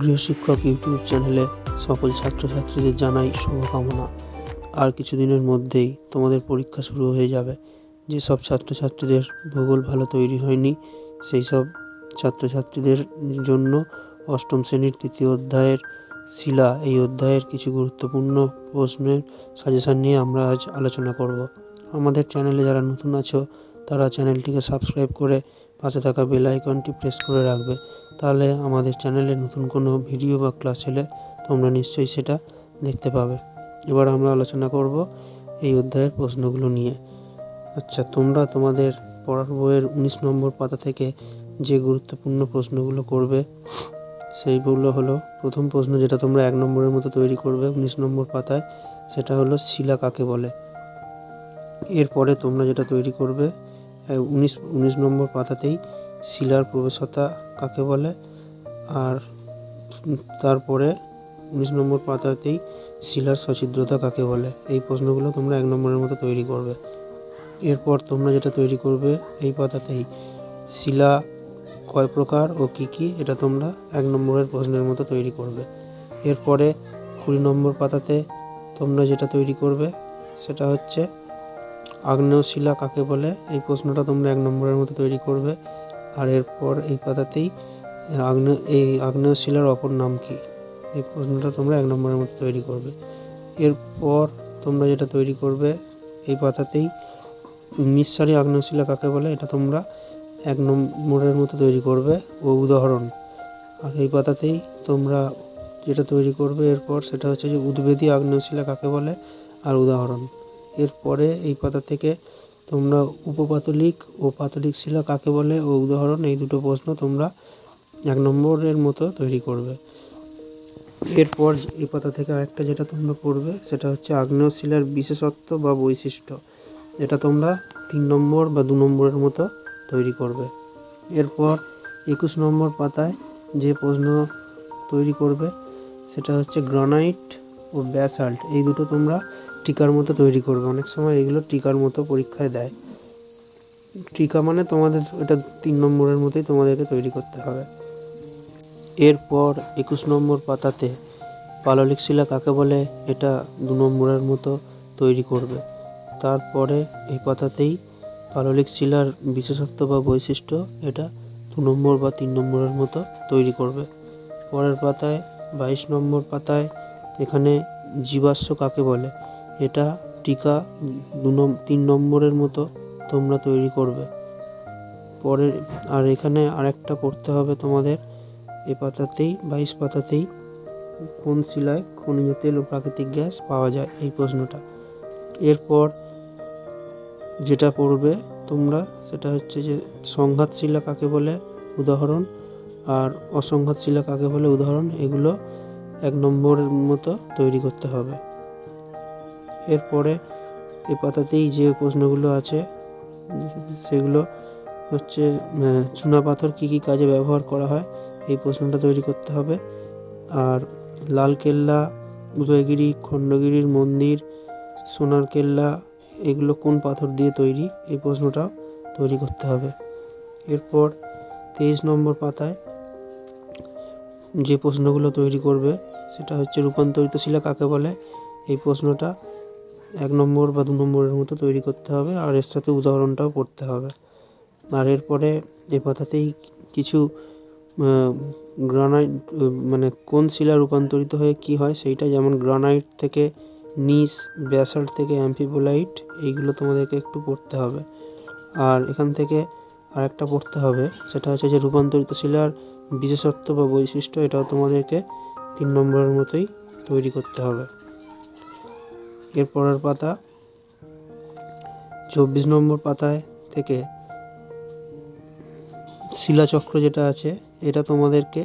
গৃহশিক্ষক YouTube চ্যানেলে সকল ছাত্রছাত্রীদের জানাই শুভকামনা। আর কিছুদিনের মধ্যেই তোমাদের পরীক্ষা শুরু হয়ে যাবে। যেসব ছাত্রছাত্রীদের ভূগোল ভালো তৈরি হয়নি, সেই সব ছাত্রছাত্রীদের জন্য অষ্টম শ্রেণির তৃতীয় অধ্যায়ের শিলা, এই অধ্যায়ের কিছু গুরুত্বপূর্ণ প্রশ্নের সাজেশান নিয়ে আমরা আজ আলোচনা করব। আমাদের চ্যানেলে যারা নতুন আছো, তারা চ্যানেলটিকে সাবস্ক্রাইব করে পাশে থাকা বেল আইকনটি প্রেস করে রাখবে। তাহলে আমাদের চ্যানেলে নতুন কোনো ভিডিও বা ক্লাস এলে তোমরা নিশ্চয়ই সেটা দেখতে পাবে। এবার আমরা আলোচনা করব এই অধ্যায়ের প্রশ্নগুলো নিয়ে। আচ্ছা তোমরা তোমাদের পড়ার বইয়ের উনিশ নম্বর পাতা থেকে যে গুরুত্বপূর্ণ প্রশ্নগুলো করবে, সেইগুলো হলো, প্রথম প্রশ্ন যেটা তোমরা এক নম্বরের মতো তৈরি করবে উনিশ নম্বর পাতায়, সেটা হলো শিলা কাকে বলে? এরপরে তোমরা যেটা তৈরি করবে উনিশ উনিশ নম্বর পাতাতেই শিলার প্রবেশতা কাকে বলে? আর তারপরে উনিশ নম্বর পাতাতেই শিলার সছিদ্রতা কাকে বলে? এই প্রশ্নগুলো তোমরা এক নম্বরের মতো তৈরি করবে। এরপর তোমরা যেটা তৈরি করবে এই পাতাতেই, শিলা কয় প্রকার ও কী কী, এটা তোমরা এক নম্বরের প্রশ্নের মতো তৈরি করবে। এরপরে কুড়ি নম্বর পাতাতে তোমরা যেটা তৈরি করবে, সেটা হচ্ছে আগ্নেয় শিলা কাকে বলে? এই প্রশ্নটা তোমরা এক নম্বরের মতো তৈরি করবে। আর এরপর এই পাতাতেই আগ্নেয় এই আগ্নেয় শিলার অপর নাম কি? এই প্রশ্নটা তোমরা এক নম্বরের মতো তৈরি করবে। এরপর তোমরা যেটা তৈরি করবে, এই পাতাতেই নিঃসারী আগ্নেয় শিলা কাকে বলে, এটা তোমরা এক নম্বরের মতো তৈরি করবে, ও উদাহরণ। আর এই পাতাতেই তোমরা যেটা তৈরি করবে এরপর সেটা হচ্ছে যে উদ্বেদী আগ্নেয় শিলা কাকে বলে, আর উদাহরণ। এরপরে এই পাতা থেকে তোমরা উপপাতলিক ও পাতলিক শিলা কাকে বলে? ও উদাহরণ, এই দুটো প্রশ্ন তোমরা এক নম্বরের মতো তৈরি করবে। এরপর এই পাতা থেকে আরেকটা যেটা তোমরা করবে সেটা হচ্ছে আগ্নেয় শিলার বিশেষত্ব বা বৈশিষ্ট্য এটা তোমরা তিন নম্বর বা দু নম্বরের মতো তৈরি করবে। এরপর একুশ নম্বর পাতায় যে প্রশ্ন তৈরি করবে, সেটা হচ্ছে গ্রানাইট ও ব্যাসাল্ট, এই দুটো তোমরা টিকার মতো তৈরি করবে। অনেক সময় এগুলো টিকার মতো পরীক্ষায় দেয়। টিকা মানে তোমাদের, এটা তিন নম্বরের মতোই তোমাদেরকে তৈরি করতে হবে। এরপর একুশ নম্বর পাতাতে পাললিক শিলা কাকে বলে, এটা দু নম্বরের মতো তৈরি করবে। তারপরে এই পাতাতেই পাললিক শিলার বিশেষত্ব বা বৈশিষ্ট্য, এটা দু নম্বর বা তিন নম্বরের মতো তৈরি করবে। পরের পাতায়, বাইশ নম্বর পাতায় এখানে জীবাশ্ম কাকে বলে এটা টিকা দু তিন নম্বরের মতো তোমরা তৈরি করবে। পরের, আর এখানে আরেকটা করতে হবে তোমাদের। এ পাতাতেই বাইশ পাতাতেই কোন শিলায় খনিজ তেল ও প্রাকৃতিক গ্যাস পাওয়া যায়, এই প্রশ্নটা। এরপর যেটা পড়বে তোমরা, সেটা হচ্ছে যে সংঘাত শিলা কাকে বলে? উদাহরণ। আর অসংঘাত শিলা কাকে বলে? উদাহরণ। এগুলো এক নম্বরের মতো তৈরি করতে হবে। এরপরে এই পাতাতেই যে প্রশ্নগুলো আছে, সেগুলো হচ্ছে চুনাপাথর কী কী কাজে ব্যবহার করা হয়, এই প্রশ্নটা তৈরি করতে হবে। আর লালকেল্লা, উদয়গিরি, খণ্ডগিরির মন্দির সোনার কেল্লা এগুলো কোন পাথর দিয়ে তৈরি, এই প্রশ্নটাও তৈরি করতে হবে। এরপর তেইশ নম্বর পাতায় যে প্রশ্নগুলো তৈরি করবে, সেটা হচ্ছে রূপান্তরিত শিলা কাকে বলে, এই প্রশ্নটা এক নম্বর বা দু নম্বরের মতো তৈরি করতে হবে আর এর সাথে উদাহরণটাও পড়তে হবে। আর এরপরে এ কথাতেই কিছু গ্রানাইট মানে কোন শিলা রূপান্তরিত হয়ে কী হয় সেইটা যেমন গ্রানাইট থেকে নিস ব্যাসাল্ট থেকে অ্যাম্ফিবোলাইট এইগুলো তোমাদেরকে একটু পড়তে হবে। আর এখান থেকে আরেকটা পড়তে হবে, সেটা হচ্ছে যে রূপান্তরিত শিলার বিশেষত্ব বা বৈশিষ্ট্য এটাও তোমাদেরকে তিন নম্বরের মতোই তৈরি করতে হবে। এর পরের পাতা চব্বিশ নম্বর পাতায় থেকে শিলাচক্র যেটা আছে, এটা তোমাদেরকে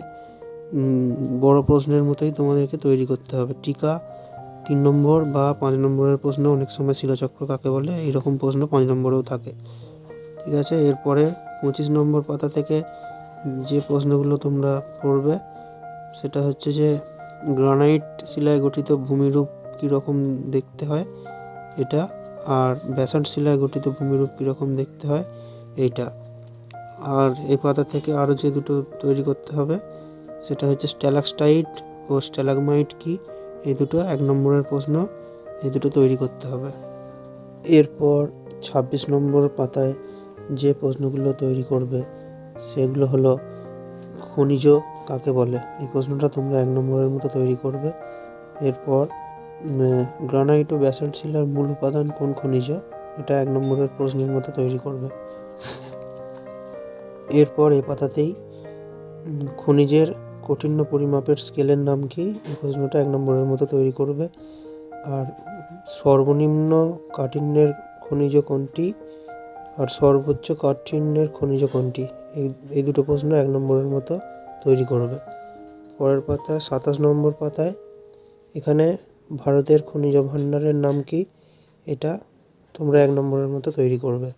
বড় প্রশ্নের মতোই তোমাদেরকে তৈরি করতে হবে। টিকা তিন নম্বর বা পাঁচ নম্বরের প্রশ্ন, অনেক সময় শিলাচক্র কাকে বলে এইরকম প্রশ্ন পাঁচ নম্বরেও থাকে। ঠিক আছে? এরপরে পঁচিশ নম্বর পাতা থেকে যে প্রশ্নগুলো তোমরা পড়বে সেটা হচ্ছে যে, গ্রানাইট শিলায় গঠিত ভূমিরূপ কীরকম দেখতে হয় এটা আর ব্যাসাল্ট শিলায় গঠিত ভূমিরূপ কীরকম দেখতে হয় এইটা। আর এই পাতা থেকে আরও যে দুটো তৈরি করতে হবে সেটা হচ্ছে স্ট্যালাক্সটাইট ও স্ট্যালাগমাইট কি? এই দুটো এক নম্বরের প্রশ্ন, এই দুটো তৈরি করতে হবে। এরপর ছাব্বিশ নম্বর পাতায় যে প্রশ্নগুলো তৈরি করবে সেগুলো হলো খনিজ কাকে বলে? এই প্রশ্নটা তোমরা এক নম্বরের মতো তৈরি করবে। এরপর গ্রানাইট ও ব্যাসল্ট শিলার মূল উপাদান কোন খনিজ? এটা এক নম্বরের প্রশ্নের মতো তৈরি করবে। এরপর এ পাতাতেই খনিজের কঠিন্য পরিমাপের স্কেলের নাম কি? এই প্রশ্নটা এক নম্বরের মতো তৈরি করবে। আর সর্বনিম্ন কাঠিন্যের খনিজ কোনটি? আর সর্বোচ্চ কাঠিন্যের খনিজ কোনটি? এই এই দুটো প্রশ্ন এক নম্বরের মতো তৈরি করবে। পরের পাতায় সাতাশ নম্বর পাতায়, এখানে ভারতের খনিজ ভাণ্ডারের নাম কী? এটা তোমরা এক নম্বরের মতো তৈরি করবে।